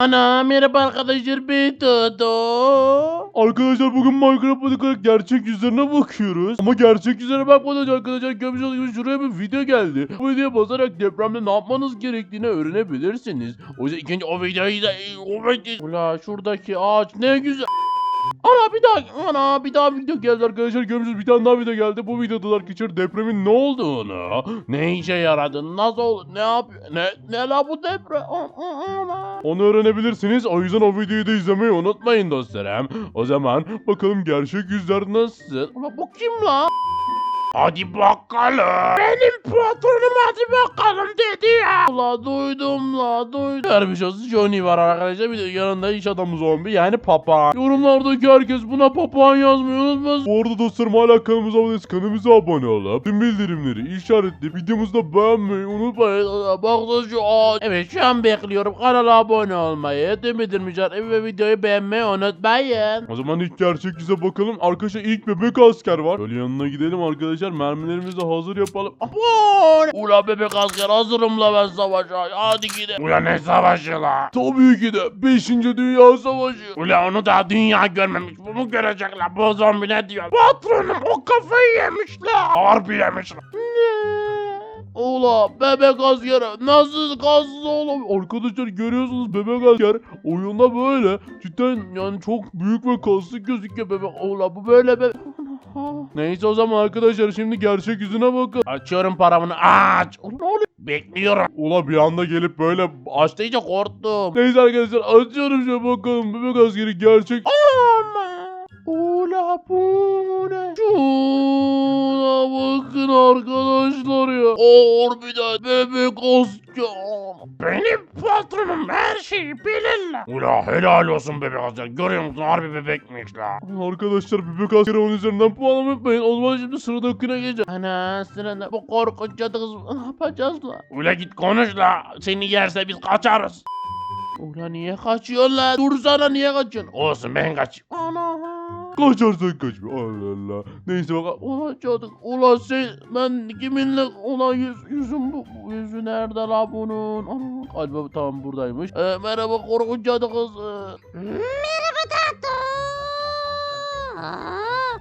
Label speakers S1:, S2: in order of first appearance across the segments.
S1: Ana merhaba arkadaşlar ben Dodo.
S2: Arkadaşlar bugün Minecraft olarak gerçek yüzlerine bakıyoruz. Ama gerçek yüzlere bakmadan arkadaşlar görmüş olduğunuz şuraya bir video geldi. Bu videoya basarak depremde ne yapmanız gerektiğini öğrenebilirsiniz. O yüzden ilk önce o videoyu da. Ula şuradaki ağaç ne güzel. Ana bir daha ana bir daha video geldi arkadaşlar görmüşsünüz bir tane daha video geldi. Bu videoda da arkadaşlar depremin ne olduğunu, ne işe yaradığını, nasıl ne yapıyor, ne, ne la bu deprem, onu öğrenebilirsiniz. O yüzden o videoyu da izlemeyi unutmayın dostlarım. O zaman bakalım gerçek yüzler nasıl? Ulan bu kim la? Hadi bakalım. Benim patronum hadi bakalım dedi ya. La duydum la duydum. Vermiş olsun Johnny var arkadaşlar. Bir de yanında iş adamı zombi yani papağan. Yorumlardaki herkes buna papağan yazmayı unutmasın. Bu arada dostlarım hala kanalımıza abone kanalımıza abone olup tüm bildirimleri işaretleyip videomuzu da beğenmeyi unutmayın. Bakın şu ağaç. Evet şu an bekliyorum. Kanala abone olmayı, tüm bildirimleri ve videoyu beğenmeyi unutmayın. O zaman ilk gerçek yüze bakalım. Arkadaşlar ilk bebek asker var. Böyle yanına gidelim arkadaşlar. Mermilerimizi hazır yapalım. Aman! Ula bebek asker hazırım la ben savaşa. Hadi gidelim. Ula ne savaşı la? Tabii ki de 5. Dünya Savaşı. Ula onu daha dünya görmemiş. Bunu görecek la. Bu zombi ne diyor? Patronum o kafayı yemiş la. Harbi yemiş la. Ula bebek asker nasıl kaslı oğlum? Arkadaşlar görüyorsunuz bebek asker oyunda böyle cidden yani çok büyük ve kaslı gözüküyor bebek. Ula bu böyle bebek. Neyse o zaman arkadaşlar şimdi gerçek yüzüne bakın. Açıyorum paramını aç. Ulan ne oluyor? Bekliyorum. Ula bir anda gelip böyle aç deyince korktum. Neyse arkadaşlar açıyorum şöyle bakalım bebek askeri gerçek. Ama. Ula bu ne? Şuna bakın arkadaşlar ya. Harbiden bebek asker. Benim patronum her şeyi bilir la. Ula helal olsun bebek asker. Görüyor musun harbi bebekmiş la. Arkadaşlar bebek askeri onun üzerinden puan unutmayın. O zaman şimdi sıradakine geçeceğim. Ana sırada bu korkunç cadı kız ne yapacağız la? Ula git konuş la. Seni yerse biz kaçarız. Ula niye kaçıyorsun la? Dursana niye kaçıyorsun? Olsun ben kaç. Ana. Kaçarsan kaçma. Allah Allah. Neyse bakalım. Ula cadı. Ula sen ben kiminle ula yüz, yüzüm bu, yüzü nerede la bunun? Ana. Galiba tamam buradaymış. Ee, merhaba korkunç cadı kız. Ee,
S3: Merhaba Tato.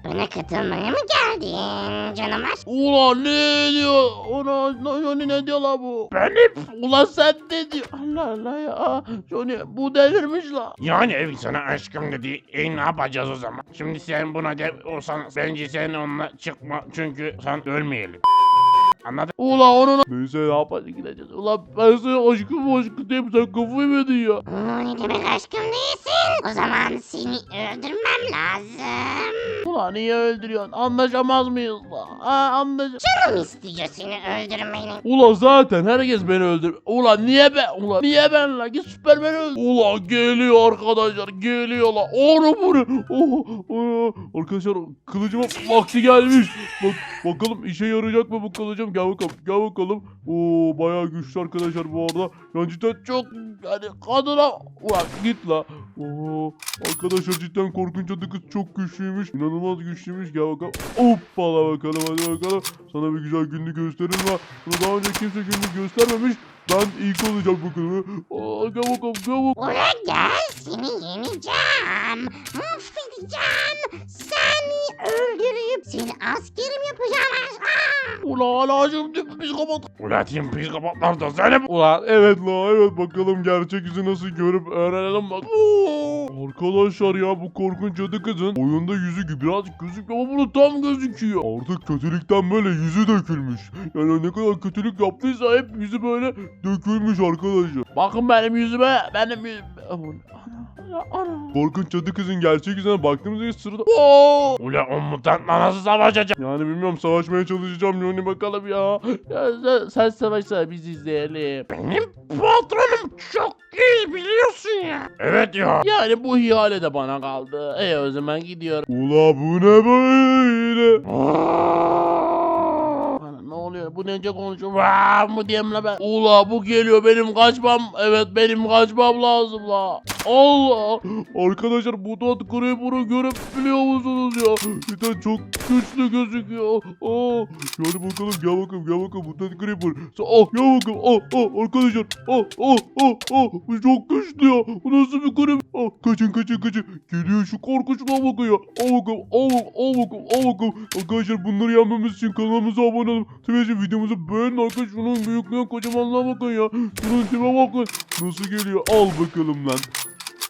S3: Aa, Bana katılmaya mı geldin canım aşk?
S1: Ula ne diyor? Ona Johnny ne diyor la bu? Benim. Ula sen ne diyor? Allah Allah ya. Johnny bu delirmiş la.
S4: Yani ev sana aşkım dedi. E ne yapacağız o zaman? Şimdi sen buna de olsan bence sen onunla çıkma çünkü sen ölmeyelim. Anladın?
S1: Ula onun Neyse ya hadi gideceğiz. Ula ben sana aşkım aşkım diyeyim sen kafayı mı yedin ya?
S3: Aa, ne demek aşkım değilsin? O zaman seni öldürmem lazım.
S1: Ula niye öldürüyorsun? Anlaşamaz mıyız la? Ha anlaş...
S3: Canım istiyor seni öldürmeni.
S1: Ula zaten herkes beni öldür. Ula niye ben? Ula niye ben la? Git Süpermen öldür. Ula geliyor arkadaşlar geliyor la. Onu bunu. Oh, oh. Arkadaşlar kılıcıma vakti gelmiş. Bak bakalım işe yarayacak mı bu kılıcım? Gel bakalım gel bakalım. Oo bayağı güçlü arkadaşlar bu arada. Yani cidden çok yani kadına. Ulan git la. Oo arkadaşlar cidden korkunç adı kız çok güçlüymüş. İnanılmaz güçlüymüş. Gel bakalım. Hoppala bakalım hadi bakalım. Sana bir güzel günlük gösterelim ha. Sana daha önce kimse günlük göstermemiş. Ben ilk olacağım bakalım. Aa, gel bakalım gel bakalım.
S3: Buraya gel seni yeneceğim. Mahvedeceğim. Seni öldürüp seni yapacağım
S1: Ulan hala şimdi psikopat.
S4: Ulan tüm psikopatlar da seni bu.
S2: Ulan evet la evet bakalım gerçek yüzü nasıl görüp öğrenelim bak. Arkadaşlar ya bu korkunç cadı kızın oyunda yüzü gibi birazcık gözüküyor ama bunu tam gözüküyor. Artık kötülükten böyle yüzü dökülmüş. Yani ne kadar kötülük yaptıysa hep yüzü böyle dökülmüş arkadaşlar.
S1: Bakın benim yüzüme. Benim yüzüme. Aman, Ana, ana, ana.
S2: Korkunç cadı kızın gerçek yüzüne baktığımızda sırada
S1: Oo.
S4: Ulan o mutantla nasıl savaşacağız?
S2: yani bilmiyorum savaşmaya çalışacağım Yoni bakalım ya.
S1: Ya sen, sen savaşsana biz izleyelim.
S4: Benim patronum çok iyi biliyorsun ya. Evet ya.
S1: Yani bu ihale de bana kaldı. E o zaman gidiyorum.
S2: Ula bu ne böyle?
S1: Ne oluyor? Bu nece konuşuyor? Vaa mı diyeyim la ben? Ula bu geliyor benim kaçmam. Evet benim kaçmam lazım la. Allah.
S2: Arkadaşlar mutant creeper'ı görebiliyor musunuz ya? Cidden çok güçlü gözüküyor. Aa, hadi bakalım gel bakalım gel bakalım mutant creeper. Sa- Ah gel bakalım. Ah ah arkadaşlar. Ah ah ah ah. Bu çok güçlü ya. Bu nasıl bir creeper? Ah kaçın kaçın kaçın. Geliyor şu korkunçluğa bakın ya. Al bakalım al bakalım al bakalım al bakalım. Arkadaşlar bunları yenmemiz için kanalımıza abone olun. Tabii ki videomuzu beğenin arkadaşlar. Şunun büyüklüğüne kocamanlığa bakın ya. Şunun tipe bakın. Nasıl geliyor? Al bakalım lan.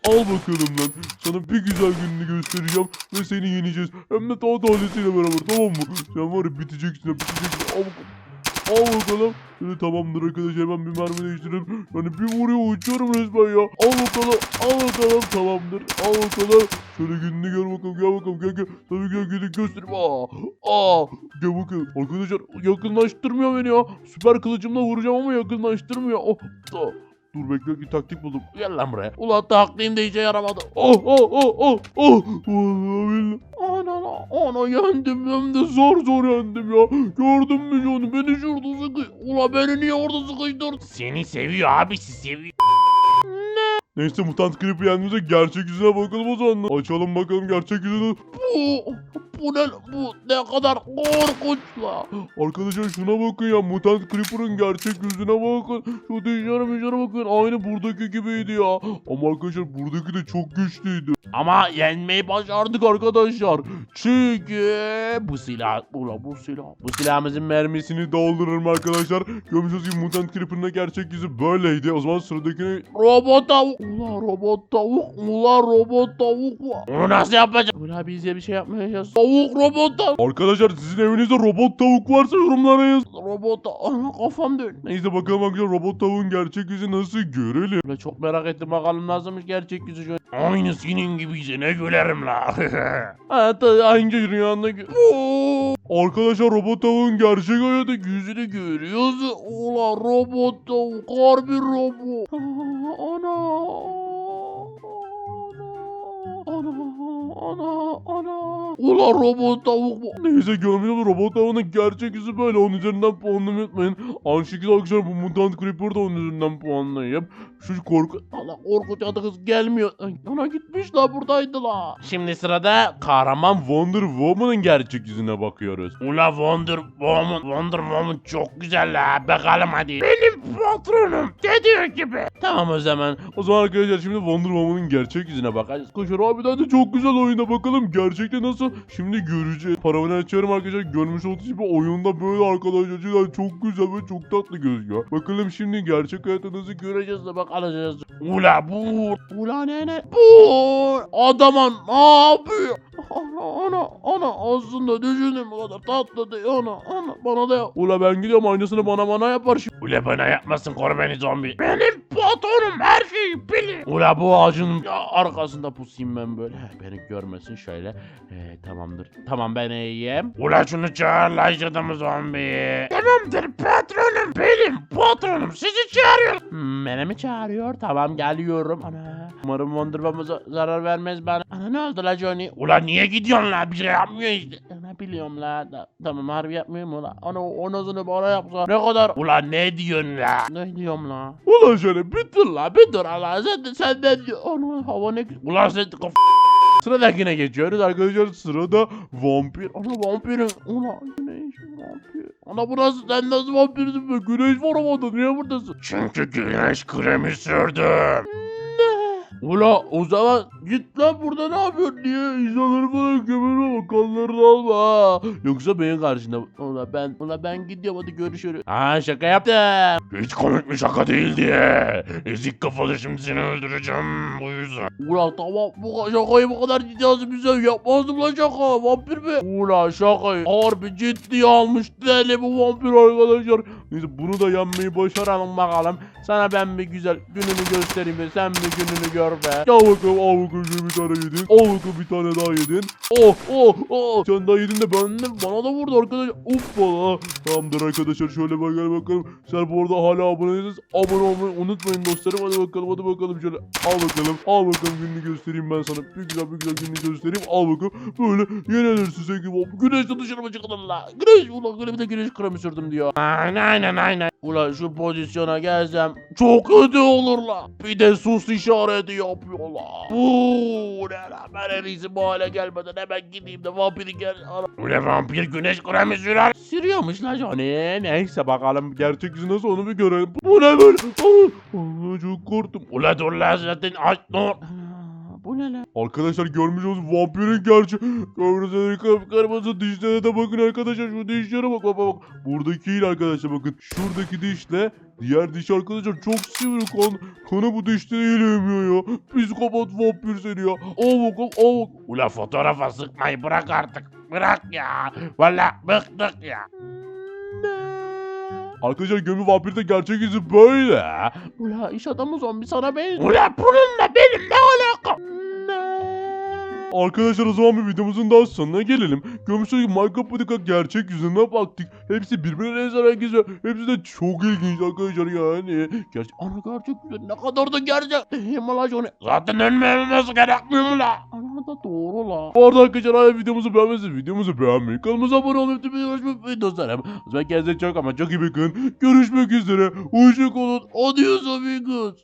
S2: Al bakalım lan. Sana bir güzel gününü göstereceğim ve seni yeneceğiz. Hem de daha tazesiyle beraber tamam mı? Sen var ya biteceksin biteceksin. Al bakalım. Al bakalım. Şöyle tamamdır arkadaşlar hemen bir mermi değiştirelim. Yani bir vuruyor uçuyorum resmen ya. Al bakalım. Al bakalım tamamdır. Al bakalım. Şöyle gününü gör bakalım gel bakalım gel gel. Tabii gel gününü göstereyim. Aa. Aa. Gel bakalım. Arkadaşlar yakınlaştırmıyor beni ya. Süper kılıcımla vuracağım ama yakınlaştırmıyor. Oh. Da. Dur bekle bir taktik buldum.
S1: Gel lan buraya. Ula takliyim de işe yaramadı.
S2: Oh oh oh oh oh. Vallahi.
S1: Ana ana yendim hem de zor zor yendim ya. Gördün mü Johnny beni şurada sıkı. Ula beni niye orada sıkıştırdın?
S4: Seni seviyor abisi seviyor.
S2: Neyse mutant creeper yendiğimizde gerçek yüzüne bakalım o zaman. Açalım bakalım gerçek yüzünü.
S1: Bu, ne, bu ne kadar korkunç la.
S2: Arkadaşlar şuna bakın ya mutant creeper'ın gerçek yüzüne bakın. Şu dişlere mişlere bakın aynı buradaki gibiydi ya. Ama arkadaşlar buradaki de çok güçlüydü.
S1: Ama yenmeyi başardık arkadaşlar. Çünkü bu silah, ula bu silah, bu silahımızın mermisi
S2: Mermisini doldurırım arkadaşlar. Görmüşsünüz gibi mutant creeper'ın gerçek yüzü böyleydi. O zaman sıradakine
S1: robot tavuk. Ula robot tavuk, ula robot tavuk.
S4: Onu nasıl yapacağım?
S1: Ula biz de bir şey yapmayacağız. Tavuk robot tavuk.
S2: Arkadaşlar sizin evinizde robot tavuk varsa yorumlara yazın.
S1: Robot kafam dön.
S2: Neyse bakalım arkadaşlar robot tavuğun gerçek yüzü nasıl görelim.
S1: Ula çok merak ettim bakalım nasılmış gerçek yüzü şöyle.
S4: Aynı senin gibiyse ne gülerim la.
S1: Hatta hangi rüyanda!
S2: Arkadaşlar robot tavuğun gerçek hayattaki yüzü
S1: Yüzünü görüyoruz. Ula robot tavuk. Harbi robot. Ana. Ana. Ana. Ula robot tavuk bu.
S2: Neyse görmüyor robot tavuğunun gerçek yüzü böyle onun üzerinden puanlamayı unutmayın. Aynı şekilde arkadaşlar bu mutant creeper da onun üzerinden puanlayıp şu korku...
S1: Ana korkunç adı kız gelmiyor. Ay, Ana gitmiş la buradaydı la. Şimdi sırada kahraman
S2: Wonder Woman'ın gerçek yüzüne bakıyoruz.
S4: Ula Wonder Woman, Wonder Woman çok güzel la. Bakalım hadi. Benim patronum dediği gibi.
S1: Tamam o zaman.
S2: O zaman arkadaşlar şimdi Wonder Woman'ın gerçek yüzüne bakacağız. Koşar abiden de çok güzel oyuna bakalım. Gerçekte nasıl? Şimdi göreceğiz. Paramı açıyorum arkadaşlar. Görmüş olduğunuz gibi oyunda böyle arkadaşlar. Cidden çok güzel ve çok tatlı gözüküyor. Bakalım şimdi gerçek hayatta nasıl göreceğiz.
S1: De bak alacağız.
S4: Ula bu.
S1: Ula ne ne? Bu adama ne yapıyor? Ana ana aslında düşündüğüm kadar tatlı değil ana ana bana da yap.
S2: Ula ben gidiyorum aynısını bana bana yapar şimdi.
S4: Ula bana yapmasın koru beni zombi. Benim patronum her bilir.
S1: Ula bu ağacın arkasında pusayım ben böyle. Heh, Beni görmesin şöyle. Ee, tamamdır. Tamam ben iyiyim.
S4: Ula şunu çağır la adamı. Tamamdır patronum benim patronum sizi çağırıyor.
S1: Hmm, beni mi çağırıyor? Tamam geliyorum. Ana. Umarım Wonder za- zarar vermez bana. Ana ne oldu la Johnny?
S4: Ula niye gidiyorsun la bir şey yapmıyor işte.
S1: Biliyorum la. Da, tamam harbi yapmıyorum ula. Ana o nazını bana yapsa ne kadar...
S4: Ula ne diyorsun la?
S1: Ne diyorum la?
S2: Ulan şöyle bitir lan.
S1: La bir dur Allah sen de sen de. Ana hava ne güzel.
S4: Ula sen kaf...
S2: Sıradakine geçiyoruz arkadaşlar. Sırada vampir.
S1: Ana vampirin. Ana güneş vampir. Ana burası sen nasıl vampirsin be? Güneş var havada niye buradasın?
S4: Çünkü güneş kremi sürdüm.
S1: Ula o zaman git lan burada ne yapıyorsun diye insanları falan gömülme bak kanlarını alma ha. Yoksa benim karşında. Ula ben, ula ben gidiyorum hadi görüşürüz. Ha şaka yaptım.
S4: Hiç komik bir şaka değil diye. Ezik kafalı şimdi seni öldüreceğim bu yüzden.
S1: Ula tamam bu şakayı bu kadar ciddi alsın bize yapmazdım lan şaka vampir mi? Ula şakayı harbi ciddiye almış deli bu vampir arkadaşlar.
S2: Neyse bunu da yenmeyi başar.
S1: Başaralım bakalım. Sana ben bir güzel gününü göstereyim de sen bir gününü gör be.
S2: Gel bakalım al bakalım bir tane yedin. Al bakalım bir tane daha yedin. Oh oh oh. Sen daha yedin de ben de bana da vurdu arkadaşlar. Hoppala. Tamamdır arkadaşlar şöyle bakalım bakalım. Sen bu arada hala abone değilseniz abone olmayı unutmayın dostlarım. Hadi bakalım hadi bakalım şöyle. Al bakalım. Al bakalım gününü göstereyim ben sana. Bir güzel bir güzel gününü göstereyim. Al bakalım. Böyle yenilirsin sevgili baba. Güneşte dışarı mı çıktın la? Güneş ulan böyle bir de güneş kremi sürdüm diyor.
S4: Aynen aynen aynen.
S1: Ulan şu pozisyona gelsem çok kötü olur la. Bir de sus işareti yapıyorlar. Bu ne la? Ben en iyisi bu hale gelmeden hemen gideyim de vampiri gel. Ana-
S4: Ule vampir güneş kremi sürer.
S1: Sürüyormuş la Johnny.
S2: Neyse bakalım gerçek yüzü nasıl onu bir görelim. Bu ne böyle? Aa, aa, çok korktum.
S4: Ule dur lan zaten aç dur.
S1: Bu ne la?
S2: Arkadaşlar görmüş olduğunuz vampirin gerçeği. Gördüğünüz gibi kırmızı dişlere de bakın arkadaşlar. Şu dişlere bak bak bak. Buradaki değil arkadaşlar bakın. Şuradaki dişle diğer diş arkadaşlar çok sivri kan. Kanı bu dişte emiyor ya. Psikopat vampir seni ya. Al bakalım al bakalım.
S4: Ula fotoğrafa sıkmayı bırak artık. Bırak ya. Valla bıktık ya.
S2: Arkadaşlar gömü vampir de gerçek yüzü böyle.
S1: Ula iş adamı zombi sana benziyor.
S4: Ula bununla benim ne alakam?
S2: Arkadaşlar o zaman bir videomuzun daha sonuna gelelim. Görmüş gibi Minecraft Patika gerçek yüzüne baktık. Hepsi birbirine benzer herkese. Hepsi de çok ilginç arkadaşlar yani. Gerçek...
S1: Ana gerçek güzel ne kadar da gerçek. La Johnny?
S4: Zaten ölmememiz gerekmiyor mu la?
S1: Ana da doğru la.
S2: Bu arada arkadaşlar hala videomuzu beğenmezseniz videomuzu beğenmeyi, kanalımıza abone olmayı, tüm açmayı dostlarım. O zaman kendinize çok ama çok iyi bakın. Görüşmek üzere. Hoşçakalın.
S1: Adios amigos.